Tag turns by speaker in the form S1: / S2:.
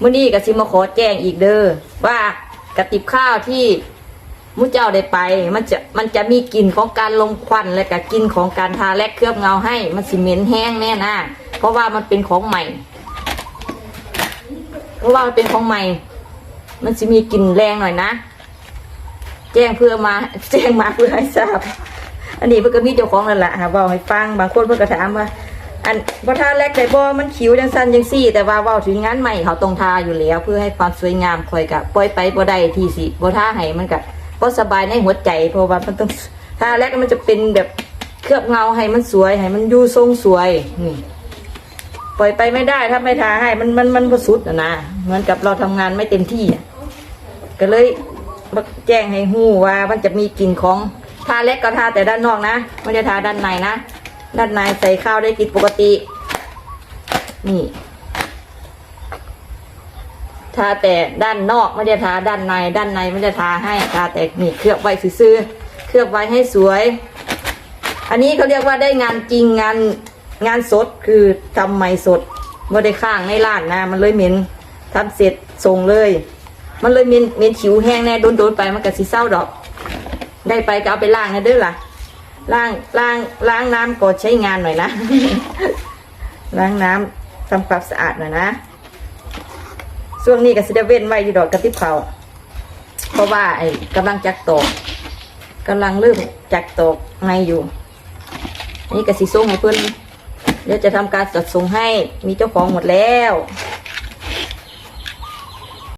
S1: มื้อนี้กสิมาขอแจ้งอีกเด้อว่ากระติบข้าวที่มุเจ้าได้ไป มันจะมันจะมีกลิ่นของการลมควันและก็กลิ่นของการทาแลกเคลือบเงาให้ มันสิเหม็นแห้งแน่นะเพราะว่ามันเป็นของใหม่ เพราะว่ามันเป็นของใหม่ มันจะมีกลิ่นแรงหน่อยนะ แจ้งเพื่อมา แจ้งมาเพื่อให้ทราบ อันนี้เพื่อก็มีเจ้าของนั่นแหละค่ะเว่าให้ฟังบางคนเพื่อก็ถามว่า อันพอทาแรกแต่บ่มันคิวจังสั้นจังซี่ แต่ว่าเว้าถึงงานใหม่เขาต้องทาอยู่แล้ว เพื่อให้ความสวยงามคอยกับปล่อยไปบ่ได้ที่สิบ่ทาให้มันก็บ่สบายในหัวใจเพราะว่ามันต้องทาแรกมันจะเป็นแบบเคลือบเงาให้มันสวยให้มันอยู่ทรงสวยนี่ปล่อยไปไม่ได้ถ้าไม่ทาให้มันมันมันบ่สุดอะนะ เหมือนกับเราทำงานไม่เต็มที่ก็เลยมาแจ้งให้ฮู้ว่ามันจะมีกลิ่นของทาเล็กก็ทาแต่ด้านนอกนะไม่ได้ทาด้านในนะ ด้านในใส่ข้าวได้กินปกติ นี่ ทาแต่ด้านนอกไม่ได้ทาด้านใน ด้านในไม่ได้ทาให้ทาแต่นี่เคลือบไว้ซื่อเคลือบไว้ให้สวย อันนี้เขาเรียกว่าได้งานจริงงานงานสดคือทำใหม่สดไม่ได้ข้างในร้านนะ มันเลยเหม็นทำเสร็จส่งเลย มันเลยเหม็นเหม็นผิวแห้งแน่โดนๆไปมันก็สิเศร้าดอก ได้ไปก็เอาไปล้างนะเด้อล่ะ ล้างล้างล้างน้ำก่อนใช้งานหน่อยนะ ล้างน้ำทำความสะอาดหน่อยนะช่วงนี้ก็สิได้เว้นไว้อยู่ดอกกระติบเขาเพราะว่าไอ้กำลังจักตอกกำลังเริ่มจักตอกในอยู่นี่กสิส่งให้เพื่อนเดี๋ยวจะทำการจัดส่งให้มีเจ้าของหมดแล้ว